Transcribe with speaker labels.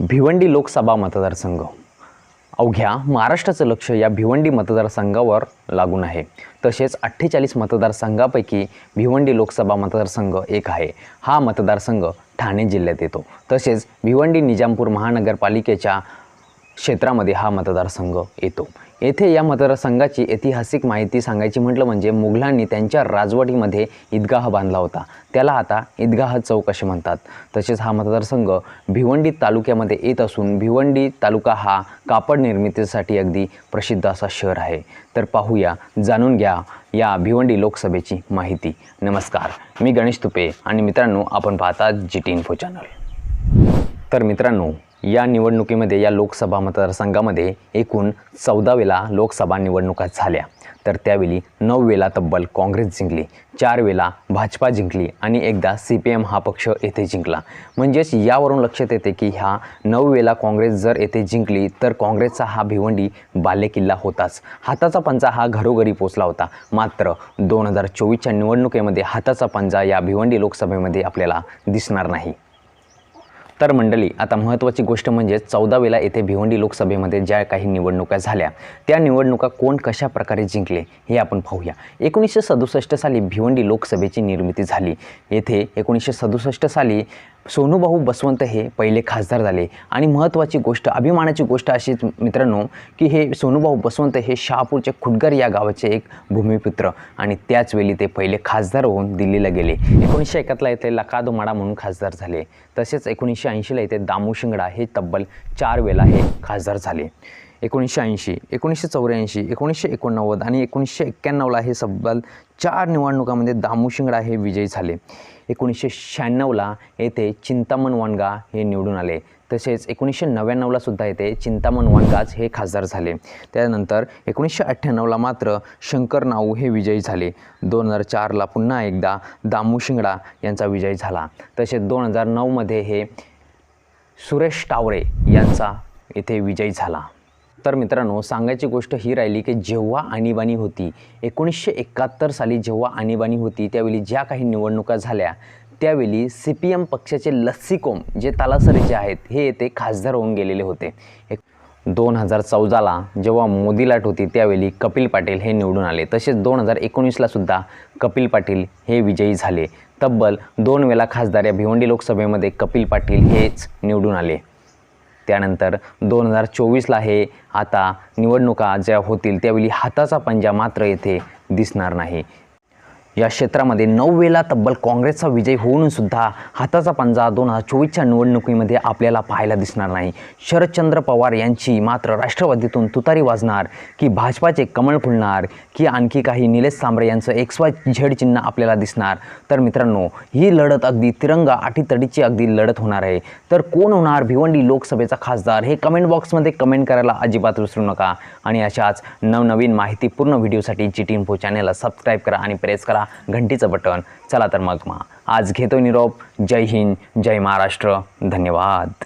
Speaker 1: भिवंडी लोकसभा मतदारसंघ. अवघ्या महाराष्ट्राचं लक्ष या भिवंडी मतदारसंघावर लागून आहे. तसेच अठ्ठेचाळीस मतदारसंघापैकी भिवंडी लोकसभा मतदारसंघ एक आहे. हा मतदारसंघ ठाणे जिल्ह्यात येतो. तसेच भिवंडी निजामपूर महानगरपालिकेच्या क्षेत्रामध्ये हा मतदारसंघ येतो. येथे या मतदारसंघाची ऐतिहासिक माहिती सांगायची म्हटलं म्हणजे मुघलांनी त्यांच्या राजवटीमध्ये ईदगाह बांधला होता. त्याला आता ईदगाह चौक असे म्हणतात. तसेच हा मतदारसंघ भिवंडी तालुक्यामध्ये येत असून भिवंडी तालुका हा कापड निर्मितीसाठी अगदी प्रसिद्ध असा शहर आहे. तर पाहूया जाणून घ्या या भिवंडी लोकसभेची माहिती. नमस्कार मी गणेश तुपे आणि मित्रांनो आपण पाहता जी टी इन्फो चॅनल तर मित्रांनो या निवडणुकीमध्ये या लोकसभा मतदारसंघामध्ये एकूण चौदा वेळा लोकसभा निवडणुका झाल्या. तर त्यावेळी नऊ वेळा तब्बल काँग्रेस जिंकली चार वेळा भाजपा जिंकली आणि एकदा सी पी एम हा पक्ष येथे जिंकला. म्हणजेच यावरून लक्षात येते की ह्या नऊ वेळा काँग्रेस जर येथे जिंकली तर काँग्रेसचा हा भिवंडी बालेकिल्ला होताच. हाताचा पंजा हा घरोघरी पोचला होता. मात्र दोन हजार चोवीसच्या निवडणुकीमध्ये हाताचा पंजा या भिवंडी लोकसभेमध्ये आपल्याला दिसणार नाही. तर मंडळी आता महत्त्वाची गोष्ट म्हणजे चौदा वेळा येथे भिवंडी लोकसभेमध्ये ज्या काही निवडणुका झाल्या त्या निवडणुका कोण कशा प्रकारे जिंकले हे आपण पाहूया. एकोणीसशे सदुसष्ट साली भिवंडी लोकसभेची निर्मिती झाली. येथे एकोणीसशे सदुसष्ट साली सोनूभाऊ बसवंत हे पहिले खासदार झाले. आणि महत्त्वाची गोष्ट अभिमानाची गोष्ट अशीच मित्रांनो की हे सोनूभाऊ बसवंत हे शहापूरचे खुटगर या गावाचे एक भूमिपुत्र आणि त्याचवेळी ते पहिले खासदार होऊन दिल्लीला गेले. एकोणीसशे एकातला येथे लकादोमाडा म्हणून खासदार झाले. तसेच एकोणीसशे ऐंशीला येथे दामू शिंगडा हे तब्बल चार वेळा हे खासदार झाले. एकोणीसशे ऐंशी एकोणीसशे चौऱ्याऐंशी एकोणीसशे एकोणनव्वद आणि एकोणीसशे एक्क्याण्णवला हे सब्बल चार निवडणुकामध्ये दामूशिंगडा हे विजयी झाले. एकोणीसशे शहाण्णवला येथे चिंतामण वानगा हे निवडून आले. तसेच एकोणीसशे नव्याण्णवला सुद्धा येथे चिंतामण वानगाज हे खासदार झाले. त्यानंतर एकोणीसशे अठ्ठ्याण्णवला मात्र शंकर नाऊ हे विजयी झाले. दोन हजार चारला पुन्हा एकदा दामूशिंगडा यांचा विजय झाला. तसेच दोन हजार नऊमध्ये हे सुरेश टावरे यांचा येथे विजय झाला. तर मित्रांनो सांगायची गोष्ट ही राहिली की जेव्हा आणीबाणी होती एकोणीसशे एकाहत्तर साली जेव्हा आणीबाणी होती त्यावेळी ज्या काही निवडणुका झाल्या त्यावेळी सी पी एम पक्षाचे लस्सीकोम जे तालासरीचे आहेत हे येथे खासदार होऊन गेलेले होते. एक दोन हजार चौदाला जेव्हा मोदी लाट होती त्यावेळी कपिल पाटील हे निवडून आले. तसेच दोन हजार एकोणीसला सुद्धा कपिल पाटील हे विजयी झाले. तब्बल दोन वेळा खासदार या भिवंडी लोकसभेमध्ये कपिल पाटील हेच निवडून आले. त्यानंतर दोन हजार चोवीसला हे आता निवडणुका ज्या होतील त्यावेळी हाताचा पंजा मात्र येथे दिसणार नाही. या क्षेत्रामध्ये नऊ वेळा तब्बल काँग्रेसचा विजय होऊन सुद्धा हाताचा पंजा दोन हजार चोवीसच्या निवडणुकीमध्ये आपल्याला पाहायला दिसणार नाही. शरदचंद्र पवार यांची मात्र राष्ट्रवादीतून तुतारी वाजणार की भाजपाचे कमळ फुलणार की आणखी काही निलेश सांबरे यांचं एक्स वाय झेड चिन्ह आपल्याला दिसणार. तर मित्रांनो ही लढत अगदी तिरंगा आठीतडीची अगदी लढत होणार आहे. तर कोण होणार भिवंडी लोकसभेचा खासदार हे कमेंट बॉक्समध्ये कमेंट करायला अजिबात विसरू नका. आणि अशाच नवनवीन माहितीपूर्ण व्हिडिओसाठी जी टी इन्फो चॅनेलला सबस्क्राईब करा आणि प्रेस करा. घंटीचं बटन. चला तर मग मा आज घेतो निरोप. जय हिंद जय महाराष्ट्र. धन्यवाद.